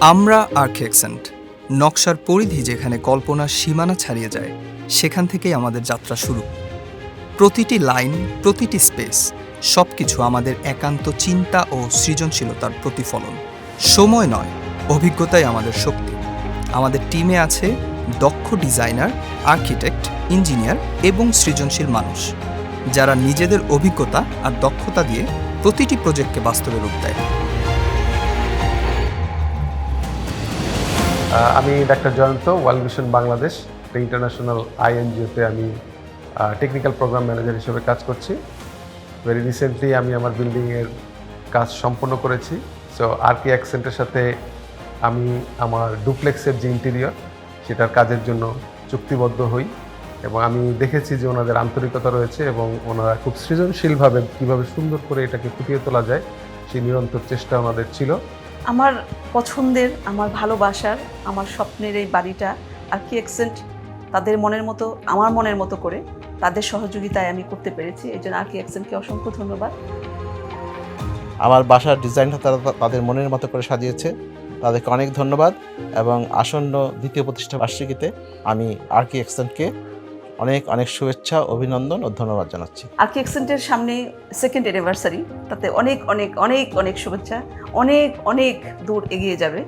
আমরা আর্কিএক্সেন্ট নকশার পরিধি যেখানে কল্পনার সীমানা ছাড়িয়ে যায়, সেখান থেকেই আমাদের যাত্রা শুরু। প্রতিটি লাইন, প্রতিটি স্পেস সব কিছু আমাদের একান্ত চিন্তা ও সৃজনশীলতার প্রতিফলন। সময় নয়, অভিজ্ঞতাই আমাদের শক্তি। আমাদের টিমে আছে দক্ষ ডিজাইনার, আর্কিটেক্ট, ইঞ্জিনিয়ার এবং সৃজনশীল মানুষ, যারা নিজেদের অভিজ্ঞতা আর দক্ষতা দিয়ে প্রতিটি প্রজেক্টকে বাস্তবে রূপ দেয়। আমি doctor Jayanta, World Mission Bangladesh International আইএনজিওতে আমি টেকনিক্যাল প্রোগ্রাম ম্যানেজার হিসেবে কাজ করছি। ভেরি রিসেন্টলি আমি আমার বিল্ডিংয়ের কাজ সম্পন্ন করেছি। সো আর আরকি অ্যাক্সেন্টের সাথে আমি আমার ডুপ্লেক্সের যে ইন্টেরিয়র সেটার কাজের জন্য চুক্তিবদ্ধ হই এবং আমি দেখেছি যে ওনাদের আন্তরিকতা রয়েছে এবং ওনারা খুব সৃজনশীলভাবে কীভাবে সুন্দর করে এটাকে ফুটিয়ে তোলা যায়, সেই নিরন্তর চেষ্টা ওনাদের ছিল। আমার পছন্দের, আমার ভালোবাসার, আমার স্বপ্নের এই বাড়িটা আর কি এক্সেন্ট তাদের মনের মতো, আমার মনের মতো করে তাদের সহযোগিতায় আমি করতে পেরেছি। এই জন্য আর কি এক্সেন্টকে অসংখ্য ধন্যবাদ। আমার বাসার ডিজাইনটা তারা তাদের মনের মতো করে সাজিয়েছে। তাদেরকে অনেক ধন্যবাদ এবং আসন্ন দ্বিতীয় প্রতিষ্ঠা বার্ষিকীতে আমি আরকি এক্সটেন্টকে অনেক অনেক শুভেচ্ছা অভিনন্দন ও ধন্যবাদ জানাচ্ছি। আর কি এক্সেন্টের সামনে সেকেন্ড অ্যানিভার্সারি তাতে অনেক অনেক অনেক অনেক শুভেচ্ছা অনেক অনেক দূর এগিয়ে যাবে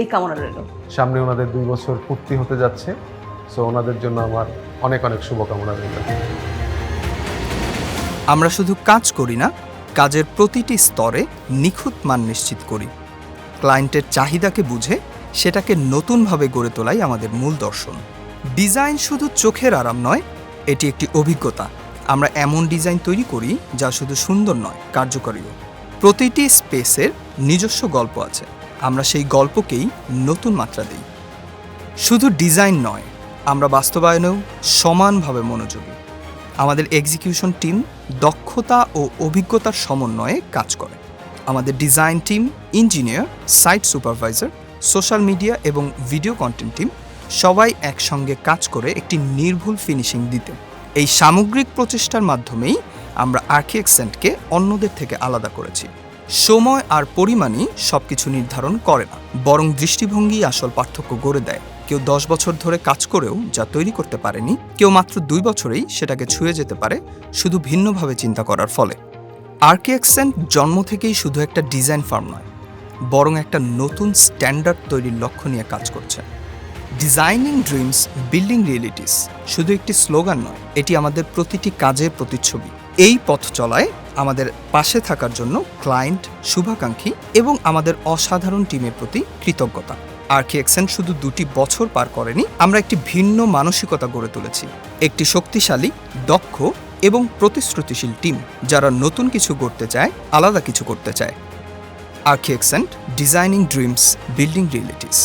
এই কামনা রইল। সামনে ওনাদের দুই বছর পূর্তি হতে যাচ্ছে সো ওনাদের জন্য আমার অনেক অনেক শুভকামনা রইল। আমরা শুধু কাজ করি না কাজের প্রতিটি স্তরে নিখুঁত মান নিশ্চিত করি। ক্লায়েন্টের চাহিদাকে বুঝে সেটাকে নতুনভাবে গড়ে তোলাই আমাদের মূল দর্শন। ডিজাইন শুধু চোখের আরাম নয়, এটি একটি অভিজ্ঞতা। আমরা এমন ডিজাইন তৈরি করি যা শুধু সুন্দর নয়, কার্যকরীও। প্রতিটি স্পেসের নিজস্ব গল্প আছে। আমরা সেই গল্পকেই নতুন মাত্রা দিই। শুধু ডিজাইন নয়, আমরা বাস্তবায়নেও সমানভাবে মনোযোগী। আমাদের এক্সিকিউশন টিম দক্ষতা ও অভিজ্ঞতার সমন্বয়ে কাজ করে। আমাদের design team, engineer, site supervisor, social media এবং ভিডিও কন্টেন্ট টিম সবাই একসঙ্গে কাজ করে একটি নির্ভুল ফিনিশিং দিতে। এই সামগ্রিক প্রচেষ্টার মাধ্যমেই আমরা আর্কিএক্সেন্টকে অন্যদের থেকে আলাদা করেছি। সময় আর পরিমাণই সব কিছু নির্ধারণ করে না, বরং দৃষ্টিভঙ্গি আসল পার্থক্য গড়ে দেয়। কেউ দশ বছর ধরে কাজ করেও যা তৈরি করতে পারেনি, কেউ মাত্র দুই বছরেই সেটাকে ছুঁয়ে যেতে পারে শুধু ভিন্নভাবে চিন্তা করার ফলে। আর্কিএক্সেন্ট জন্ম থেকেই শুধু একটা ডিজাইন ফার্ম নয়, বরং একটা নতুন স্ট্যান্ডার্ড তৈরির লক্ষ্য নিয়ে কাজ করছে। ডিজাইনিং ড্রিমস বিল্ডিং রিয়েলিটিস শুধু একটি স্লোগান নয়, এটি আমাদের প্রতিটি কাজের প্রতিচ্ছবি। এই পথ চলায় আমাদের পাশে থাকার জন্য ক্লায়েন্ট শুভাকাঙ্ক্ষী এবং আমাদের অসাধারণ টিমের প্রতি কৃতজ্ঞতা। আরকি এক্সেন্ট শুধু দুটি বছর পার করেনি, আমরা একটি ভিন্ন মানসিকতা গড়ে তুলেছি। একটি শক্তিশালী, দক্ষ এবং প্রতিশ্রুতিশীল টিম যারা নতুন কিছু করতে চায়, আলাদা কিছু করতে চায়। Archi accent designing dreams building realities